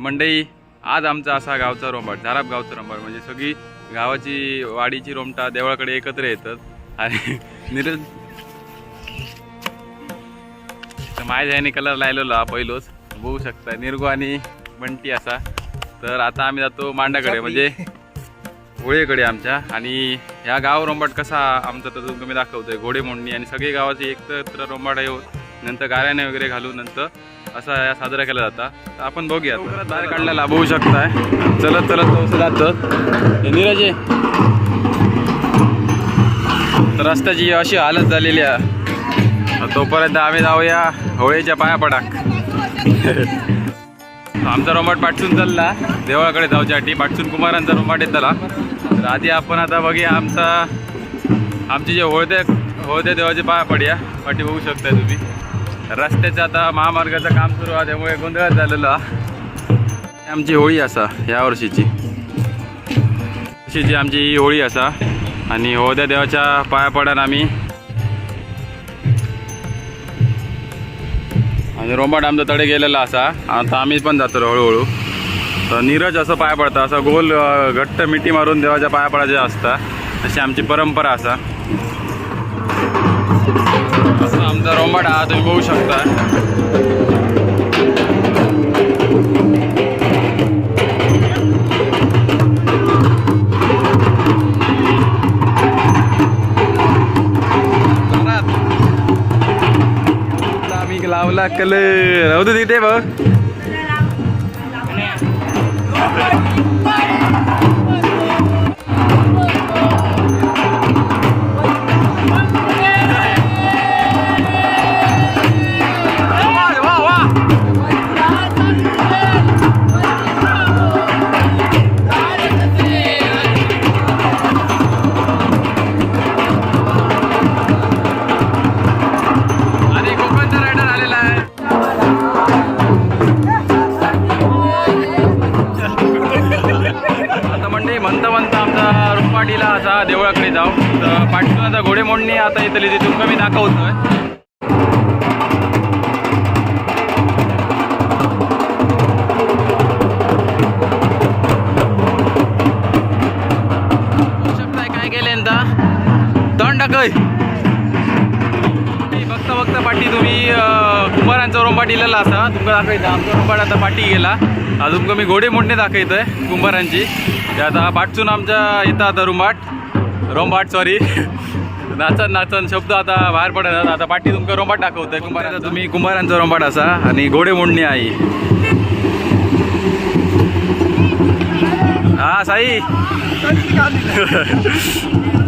मंडई आज आमचा असा गावचा रोंबाट झाराप गावचा रोंबाट. म्हणजे सगळी गावाची वाडीची रोमटा देवळाकडे एकत्र येतात. आणि निरज तर माझ्या ह्याने कलर लायलेलो हा पहिलोच बघू शकता निरगो आणि बंटी असा. तर आता आम्ही जातो मांडाकडे म्हणजे होळीकडे आमच्या. आणि ह्या गाव रोंबाट कसा आमचा तर तुम्ही दाखवतोय. घोडे मोडणी आणि सगळे गावाचे एकत्र रोंबाट येऊन नंतर गाऱ्याने वगैरे घालून नंतर असा या साजरा केला जाता. तर आपण बघूया बाहेर काढलेला बघू शकताय. चलत चलत तो जातं. हे नीरज. तर रस्त्याची अशी हालत झालेली आहे. तोपर्यंत आम्ही जाऊया होळीच्या पाया पडाक आमचा रोमाट पाठसून चालला. देवळाकडे जाऊच्यासाठी पाठसून कुमारांचा रोमाट येतला तर आधी आपण आता बघूया आमचा आमची जे होळदे होळदे देवाचे पाया पडूया पाठी बघू शकताय तुम्ही. रस्त्याचं आता महामार्गाचं काम सुरू आहे त्यामुळे गोंधळ झालेलो. आमची होळी असा ह्या वर्षीची. वर्षीची आमची ही होळी असा. आणि होद्या देवाच्या पाया पडान आम्ही. आणि रोंबाट आमचा तडे गेलेला असा. आता आम्ही पण जातो हळूहळू. तर नीरज असं पाया पडतं असं गोल घट्ट मिठी मारून देवाच्या पाया पडायचे असतात अशी आमची परंपरा असा. इथं आमचा रोंबाट हा तुम्ही बघू शकता. लावला कलर. राहू दे तिथे बघ. असा देवळाकडे जाऊ. तर पाठीतून आता घोडेमोडणी आता येतली तिथून तुमका मी दाखवतोय. बघू काय टाकय. बघता बघता पाठी तुम्ही कुंभारांचा रोंबाट इलेला असा. तुमका दाखवायचा आमचा रोंबाट आता पाठी गेला. अजून मी घोडे मोडणे दाखवतोय कुंभारांची. ते आता पाठसून आमच्या येतं आता रुंबाट रोंबाट सॉरी नाचन नाचन शब्द आता बाहेर पडत आता पाठी तुमका रोंबाट दाखवतोय कुंभारांचा. तुम्ही कुंभारांचा रोंबाट असा आणि घोडे मोडणी आहे. हा साई.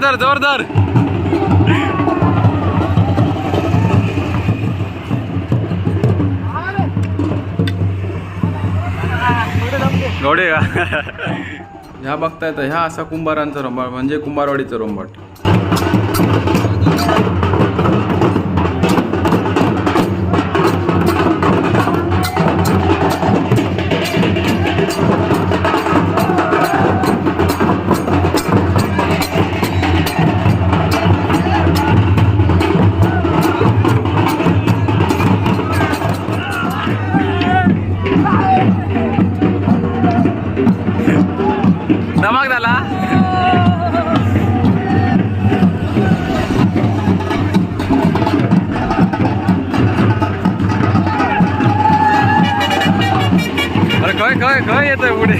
जोरदार जोरदार. घोडे का? ह्या तर ह्या असा कुंभारांचा रोंबाट म्हणजे कुंभारवाडीचं रोंबाट. धमाक झाला. अरे खय खय खय येतोय आहे पुढे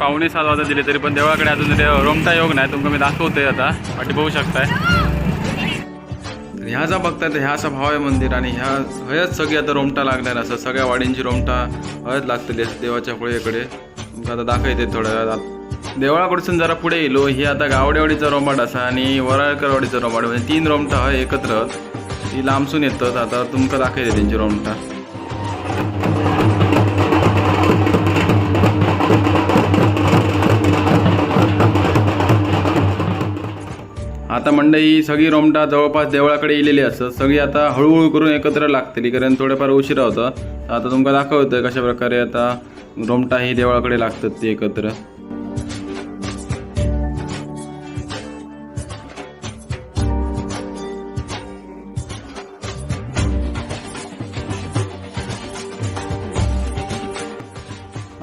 पावणे सात वाजता दिले तरी पण देवाकडे अजून ते रोमटा योग नाही तुमका मी दाखवतोय आता. पाठी बघू शकताय. ह्या जा बघताय ह्या असा भाव आहे मंदिर आणि ह्या हयच सगळी आता रोमटा लागणार असं सगळ्या वाडींची रोमटा हयच लागतली असं देवाच्या होळीकडे तुमका आता दाखवते थोड्या वेळात. देवळाकडसून जरा पुढे येलो ही आता गावडेवाडीचा रोमाट असा आणि वराळकरवाडीचा रोमाट. म्हणजे तीन रोमटा हय एकत्र. ती लांबसून येतात. आता तुमका दाखवते त्यांची रोमटा. आता मंडई सगळी रोमटा जवळपास देवळाकडे येलेली असतात. सगळी आता हळूहळू करून एकत्र लागतली. कारण थोडेफार उशिरा होता. आता तुमका दाखवतं कशा प्रकारे आता रोमटा ही देवळाकडे लागतात ती एकत्र.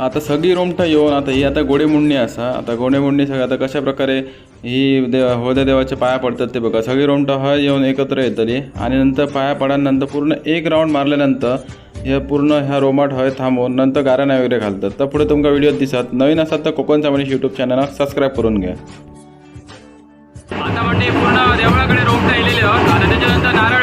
आता सगळी रोमटा येऊन आता ही आता गोडेमुंडणी असा आता गोडेमुंडणी सगळी आता कशा प्रकारे ही देव होद्या देवाच्या पाया पडतात ते बघा. सगळी रोमटा हय येऊन एकत्र येतली आणि नंतर पाया पडानंतर पूर्ण एक राऊंड मारल्यानंतर हे पूर्ण ह्या रोमाट हय थांबवून नंतर गाऱ्याना वगैरे घालतात. तर पुढे तुमका व्हिडिओ दिसत नवीन असतात तर कोकण चामणीस यूट्यूब चॅनल सबस्क्राईब करून घ्या. आता म्हणजे पूर्ण देवळाकडे रोमटा येलेली आहोत त्याच्यानंतर नारळ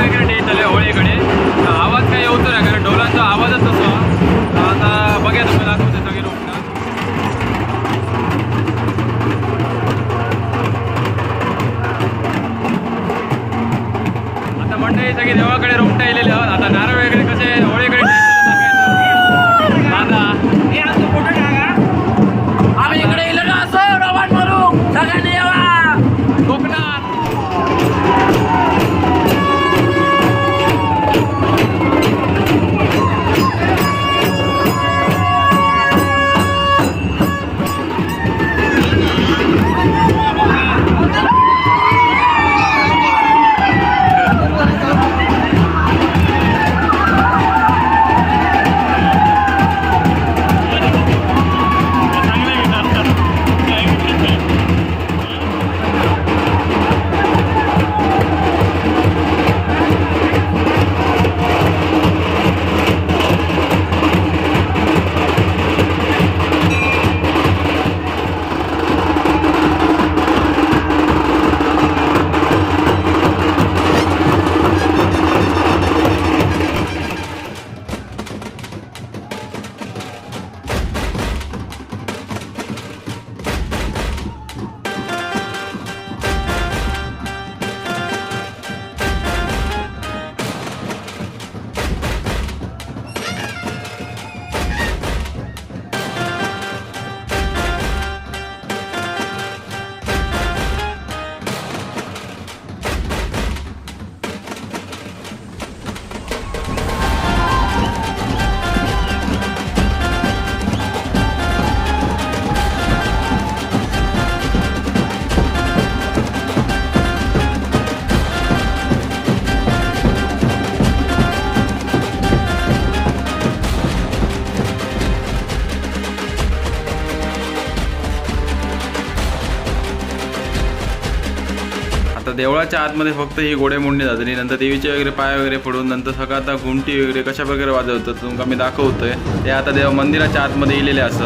देवळाच्या आतमध्ये फक्त ही घोडेमोडणी जातली नंतर देवीचे वगैरे पाय वगैरे पडून नंतर सगळं आता घुमटी वगैरे कशा प्रकारे वाजवतात तुमका मी दाखवतोय. ते आता देव मंदिराच्या आतमध्ये इलेले असत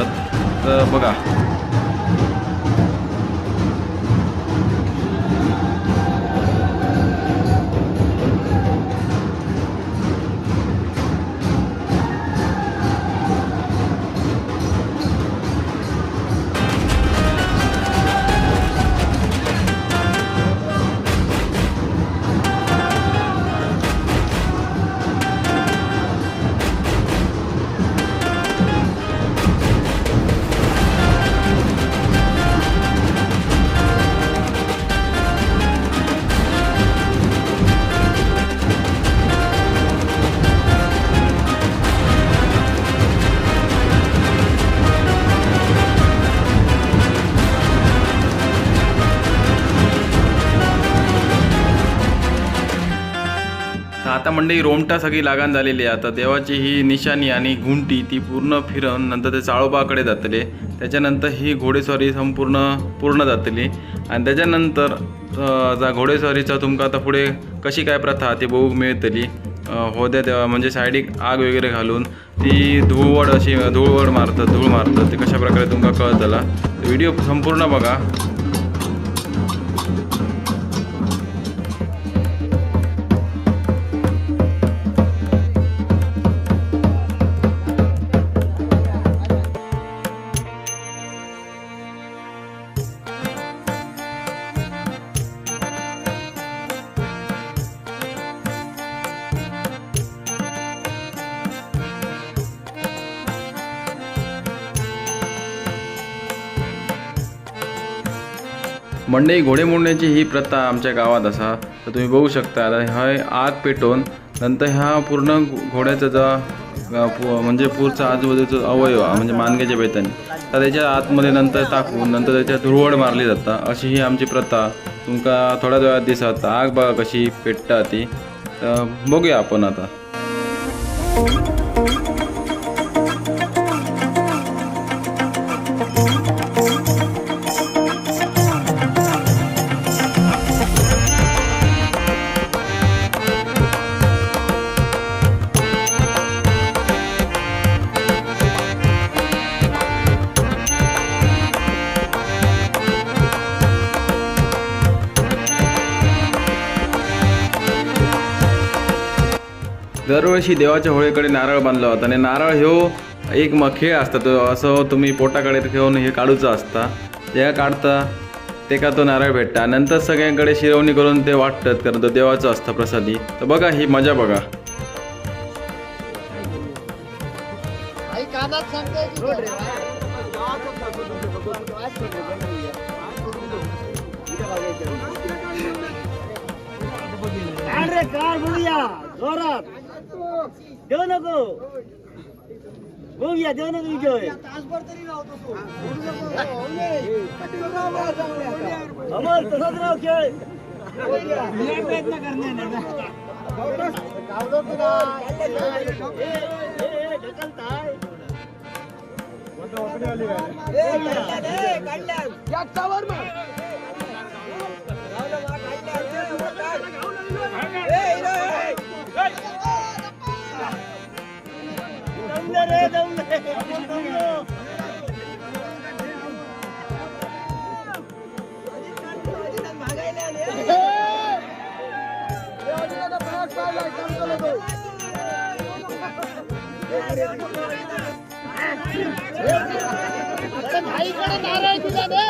तर बघा. आता मंडळी रोमटा सगळी लागान झालेली आहे. आता देवाची ही निशाणी आणि घुंटी ती पूर्ण फिरवून नंतर ते चाळोबाकडे जातले. त्याच्यानंतर ही घोडेस्वारी संपूर्ण पूर्ण जातली. आणि त्याच्यानंतर जा घोडेस्वारीचा तुमका आता पुढे कशी काय प्रथा ती बघूक मिळतली. होद्या देवा म्हणजे सायडीक आग वगैरे घालून ती धुळवड अशी धुळवड मारतात धूळ मारतात. ते कशा प्रकारे तुमका कळतला. व्हिडिओ संपूर्ण बघा. मंडई घोडेमोडण्याची ही प्रथा आमच्या गावात असा. तर तुम्ही बघू शकता आता हय आग पेटवून नंतर ह्या पूर्ण घोड्याचा जो म्हणजे पूरचा आजूबाजूचा अवयव हा, म्हणजे मानग्याच्या बेताने तर त्याच्या आतमध्ये नंतर टाकून नंतर त्याच्या धुरवड मारली जाता. अशी ही आमची प्रथा. तुमका थोड्याच वेळात दिसत. आग बघा कशी पेटता ती. तर बघूया आपण आता. दरवर्षी देवाच्या होळीकडे नारळ बांधला होता. आणि नारळ ह्यो एक म खेळ असता तो. असं तुम्ही पोटाकडे घेऊन हे काढूचा असता. जेव्हा काढता तेका तो नारळ भेटता. नंतर सगळ्यांकडे शिरवणी करून ते वाटतात कारण तो देवाचं असतं प्रसादी. तर बघा ही मजा बघा. की जोरात. देऊ नको बघूया देऊ नको विजय अमर तसाच राव खेळ प्रयत्न करणार रे दमले दमलो आईकडे नारळ तुझा दे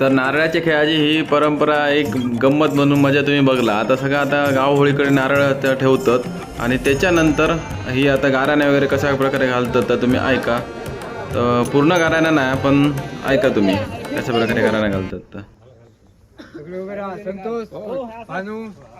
तर नारळाच्या खेळाची ही परंपरा एक गंमत म्हणून मजा तुम्ही बघला. आता सगळं आता गाव होळीकडे नारळ त्या ठेवतात आणि त्याच्यानंतर ही आता गाराने वगैरे कशा प्रकारे घालतात तर तुम्ही ऐका. तर पूर्ण गाराण्या नाही पण ऐका तुम्ही कशा प्रकारे गाराण्या घालतात. तर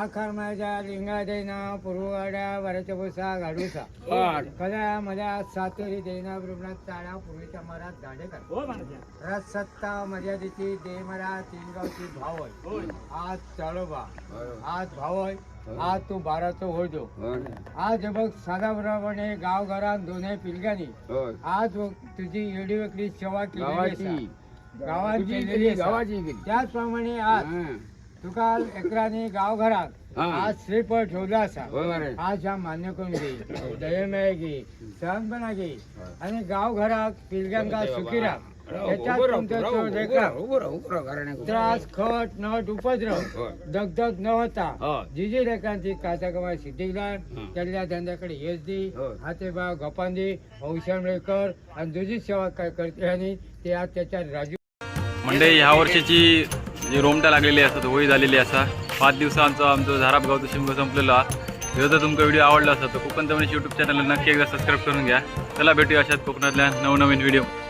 आखर माझ्या लिंगा देना पूर्ववाड्या वराच्या बोसा गाडूसा कदा माझ्या सातेरी देना ब्रह्मणात चाळा पूर्वीच्या मरात झाडे कर राजसत्ता मर्यादेची दे मरा तीन गावची भाव होय आज चाळोबा आज भाव होय आज तू बाराचो होतो आज हे बघ साधाप्रमाणे गाव घरात दोन्ही पिलगानी आज बघ तुझी एवढी वेगळी सेवा केली गावात केलेली असा. त्याचप्रमाणे आज तुका एकराने गाव घरात आज श्रीफळ ठेवला असा. आज ह्या मान्य करून घे. दयमय घे. सहनपणा घे. आणि गाव घरात पिलगांका सुखी राख त्याच्यात तुमचा त्रास खट नट उपद्रव. दगदग न होता. जी जी लेखांची काचा कमा सिद्धीला केलेल्या धंद्याकडे हेच दे. हाते बा गपान दे औषण कर आणि तुझी सेवा काय करते आणि ते आज त्याच्या राजू म्हणजे ह्या वर्षीची जी रोमटा लागलेली असतात होळी झालेली असा. पाच दिवसांचा आमचं झाराप गावचा शिमग संपलेला. जर तर तुमचा व्हिडिओ आवडला असा तर कोकण तमिळ यूट्यूब चॅनलला नक्की एकदा सबस्क्राईब करून घ्या. त्याला भेटूया अशात कोकणातल्या नवनवीन व्हिडिओ